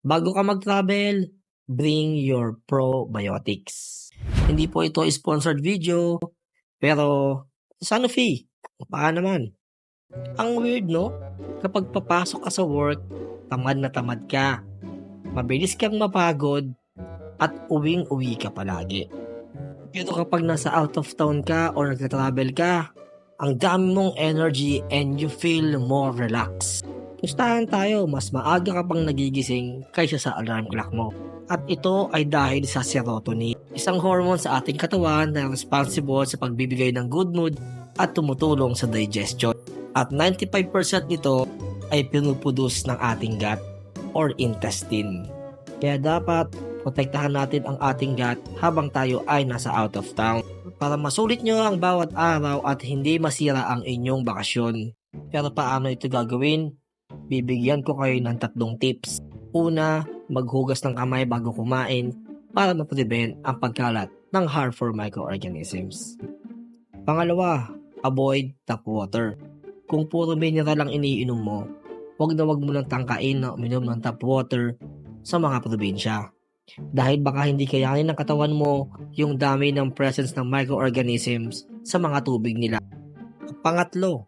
Bago ka mag-travel, bring your probiotics. Hindi po ito sponsored video, pero Sanofi, baka naman. Ang weird no? Kapag papasok ka sa work, tamad na tamad ka. Mabilis kang mapagod at uwing-uwi ka palagi. Pero kapag nasa out of town ka or nagka-travel ka, ang dami mong energy and you feel more relaxed. Pustahan tayo, mas maaga ka pang nagigising kaysa sa alarm clock mo. At ito ay dahil sa serotonin, isang hormone sa ating katawan na responsible sa pagbibigay ng good mood at tumutulong sa digestion. At 95% nito ay pinuproduce ng ating gut or intestine. Kaya dapat protektahan natin ang ating gut habang tayo ay nasa out of town para masulit nyo ang bawat araw at hindi masira ang inyong bakasyon. Pero paano ito gagawin? Bibigyan ko kayo ng tatlong tips. Una, maghugas ng kamay bago kumain para ma-prevent ang pagkalat ng harmful microorganisms. Pangalawa, avoid tap water. Kung puro mineral lang iniinom mo, huwag na huwag mo lang tangkain na uminom ng tap water sa mga probinsya. Dahil baka hindi kayanin ng katawan mo yung dami ng presence ng microorganisms sa mga tubig nila. Pangatlo,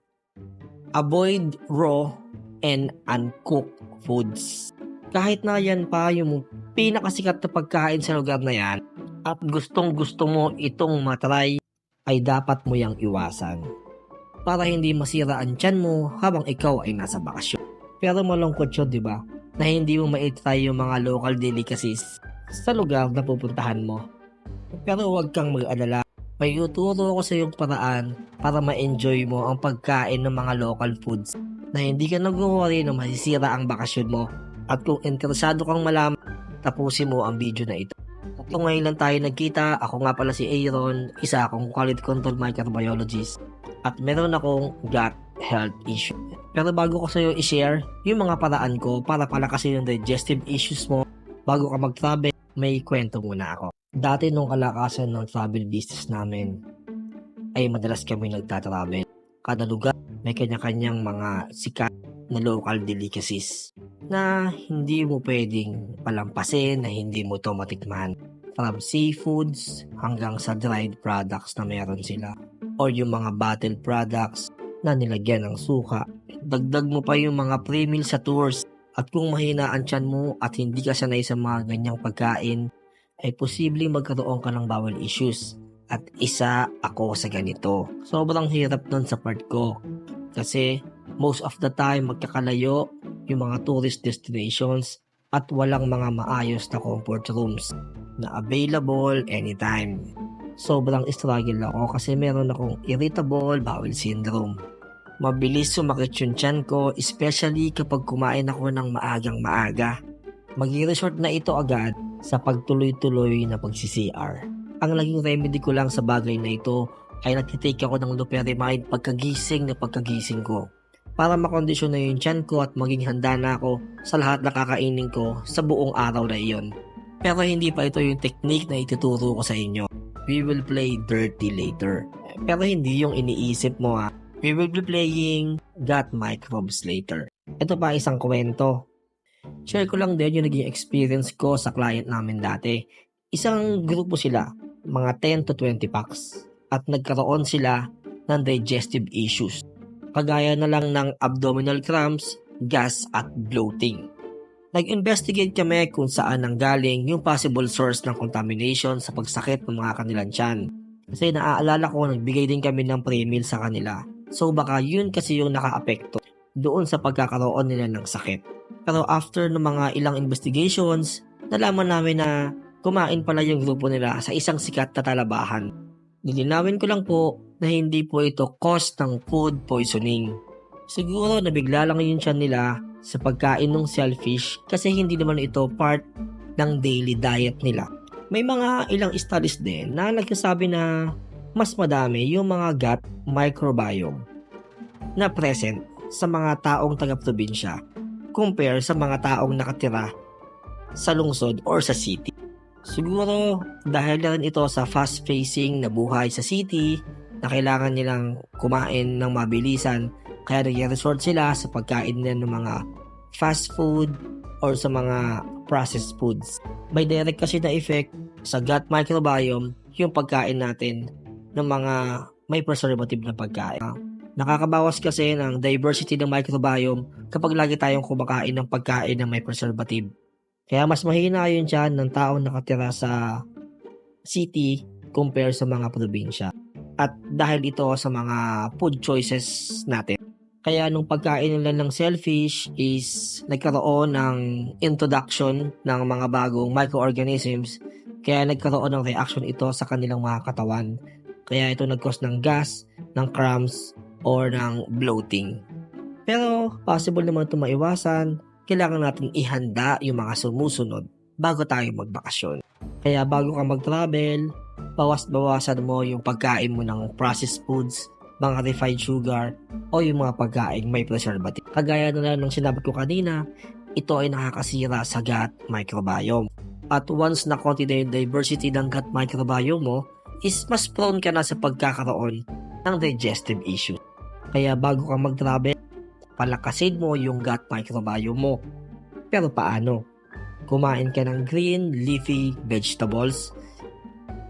avoid raw and uncooked foods. Kahit na yan pa yung pinakasikat na pagkain sa lugar na yan at gustong gusto mo itong matry ay dapat mo yang iwasan para hindi masira ang tiyan mo habang ikaw ay nasa bakasyon. Pero malungkot yun, di ba? Na hindi mo maitry yung mga local delicacies sa lugar na pupuntahan mo. Pero huwag kang mag-alala. May uturo ko sa iyong paraan para ma-enjoy mo ang pagkain ng mga local foods na hindi ka nag-worry na masisira ang bakasyon mo. At kung interesado kang malaman, tapusin mo ang video na ito. Tatlo ngayon lang tayo nagkita. Ako nga pala si Aaron, isa akong quality control microbiologist. At meron akong gut health issue. Pero bago ko sa iyo i-share yung mga paraan ko para palakasin yung digestive issues mo bago ka mag-travel, may kwento muna ako. Dati nung kalakasan ng travel business namin, ay madalas kami nagtatravel. Kada lugar, may kanya-kanyang mga sikat na local delicacies na hindi mo pwedeng palampasin, na hindi mo to matikman. From seafoods hanggang sa dried products na meron sila. Or yung mga bottled products na nilagyan ng suka. Dagdag mo pa yung mga pre-meal sa tours. At kung mahina ang tiyan mo at hindi ka sanay sa mga ganyang pagkain, ay posibleng magkaroon ka ng bowel issues. At isa ako sa ganito. Sobrang hirap nun sa part ko. Kasi most of the time magkakalayo yung mga tourist destinations at walang mga maayos na comfort rooms na available anytime. Sobrang struggle ako kasi meron akong irritable bowel syndrome. Mabilis sumakit yung tiyan ko especially kapag kumain ako ng maagang maaga. Mag-resort na ito agad sa pagtuloy-tuloy na pag-CCR. Ang naging remedy ko lang sa bagay na ito ay nagtitake ako ng loperamide pagkagising na pagkagising ko para makondisyon na yung tiyan ko at maging handa na ako sa lahat na kakainin ko sa buong araw na iyon. Pero hindi pa ito yung technique na ituturo ko sa inyo. We will play dirty later. Pero hindi yung iniisip mo ha. We will be playing gut microbes later. Ito pa isang kwento. Share ko lang din yung naging experience ko sa client namin dati. Isang grupo sila, mga 10 to 20 packs. At nagkaroon sila ng digestive issues. Kagaya na lang ng abdominal cramps, gas at bloating. Nag-investigate kami kung saan nanggaling yung possible source ng contamination sa pagsakit ng mga kanilang tiyan. Kasi naaalala ko nagbigay din kami ng pre-meal sa kanila. So baka yun kasi yung naka-apekto doon sa pagkakaroon nila ng sakit. Pero after ng mga ilang investigations, nalaman namin na kumain pala yung grupo nila sa isang sikat na talabahan. Nilinawin ko lang po na hindi po ito cause ng food poisoning. Siguro nabigla lang yung tiyan nila sa pagkain ng shellfish kasi hindi naman ito part ng daily diet nila. May mga ilang studies din na nagsasabi na mas madami yung mga gut microbiome na present sa mga taong taga-probinsya compare sa mga taong nakatira sa lungsod or sa city. Siguro dahil rin ito sa fast-facing na buhay sa city na kailangan nilang kumain ng mabilisan kaya nag-resort sila sa pagkain nila ng mga fast food or sa mga processed foods. May direct kasi na effect sa gut microbiome yung pagkain natin ng mga may preservative na pagkain. Nakakabawas kasi ng diversity ng microbiome kapag lagi tayong kumakain ng pagkain na may preservative. Kaya mas mahina yung tiyan ng taong nakatira sa city compare sa mga probinsya. At dahil ito sa mga food choices natin. Kaya nung pagkain nila ng shellfish is nagkaroon ng introduction ng mga bagong microorganisms kaya nagkaroon ng reaction ito sa kanilang mga katawan. Kaya ito nag-cause ng gas, ng cramps, or ng bloating. Pero possible naman ito maiwasan, kailangan natin ihanda yung mga sumusunod bago tayo magbakasyon. Kaya bago ka mag-travel, bawas-bawasan mo yung pagkain mo ng processed foods, mga refined sugar, o yung mga pagkain may preservative. Kagaya na lang ng sinabi ko kanina, ito ay nakakasira sa gut microbiome. At once na konti na yung diversity ng gut microbiome mo, is mas prone ka na sa pagkakaroon ng digestive issue. Kaya bago ka mag-travel, palakasin mo yung gut microbiome mo. Pero paano? Kumain ka ng green, leafy vegetables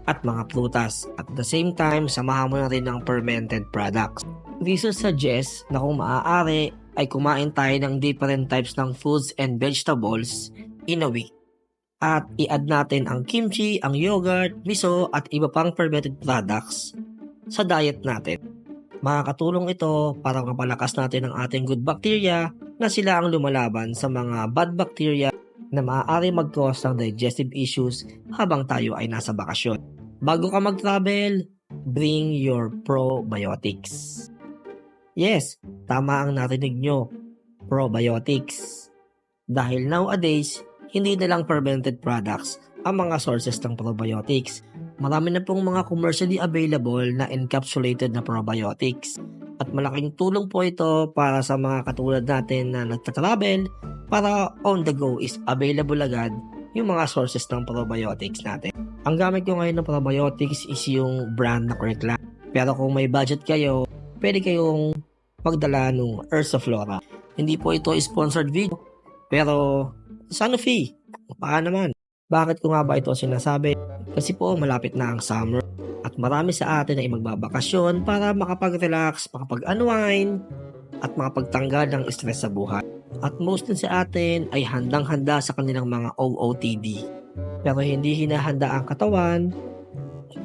at mga prutas. At the same time, samahan mo na rin ng fermented products. Research suggests na kung maaari ay kumain tayo ng different types ng foods and vegetables in a week. At i-add natin ang kimchi, ang yogurt, miso at iba pang fermented products sa diet natin. Makakatulong ito para mapalakas natin ang ating good bacteria na sila ang lumalaban sa mga bad bacteria na maaari mag-cause ng digestive issues habang tayo ay nasa bakasyon. Bago ka mag-travel, bring your probiotics. Yes, tama ang narinig nyo, probiotics. Dahil nowadays, hindi na lang fermented products ang mga sources ng probiotics. Marami na pong mga commercially available na encapsulated na probiotics. At malaking tulong po ito para sa mga katulad natin na nagtatravel para on the go is available agad yung mga sources ng probiotics natin. Ang gamit ko ngayon ng probiotics is yung brand na Kirkland. Pero kung may budget kayo, pwede kayong magdala ng Ursa Flora. Hindi po ito sponsored video, pero Sanofi, baka naman. Bakit ko nga ba ito sinasabi? Kasi po malapit na ang summer at marami sa atin ay magbabakasyon para makapag-relax, makapag-unwind at makapagtanggal ng stress sa buhay. At most sa atin ay handang-handa sa kanilang mga OOTD. Pero hindi hinahanda ang katawan,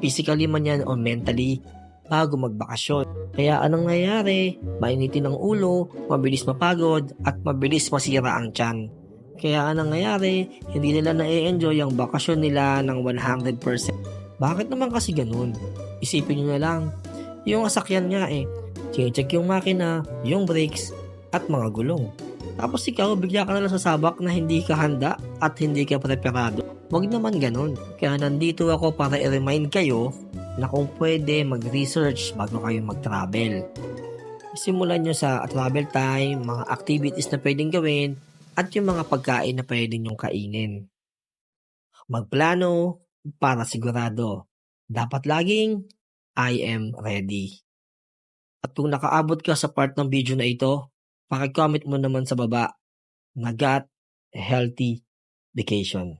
physically man yan o mentally, bago magbakasyon. Kaya anong nangyayari? Mainitin ang ulo, mabilis mapagod, at mabilis masira ang tiyan. Kaya anong nangyayari? Hindi nila na-enjoy ang bakasyon nila ng 100%. Bakit naman kasi ganun? Isipin nyo na lang. Yung asakyan nga eh. Check yung makina, yung brakes, at mga gulong. Tapos ikaw, bigla ka na lang sasabak na hindi ka handa at hindi ka preparado. Huwag naman ganun. Kaya nandito ako para i-remind kayo na kung pwede mag-research bago kayo mag-travel. Simulan nyo sa travel time, mga activities na pwedeng gawin, at yung mga pagkain na pwede nyong kainin. Magplano para sigurado. Dapat laging I am ready. At kung nakaabot ka sa part ng video na ito, pakicomment mo naman sa baba na got healthy vacation.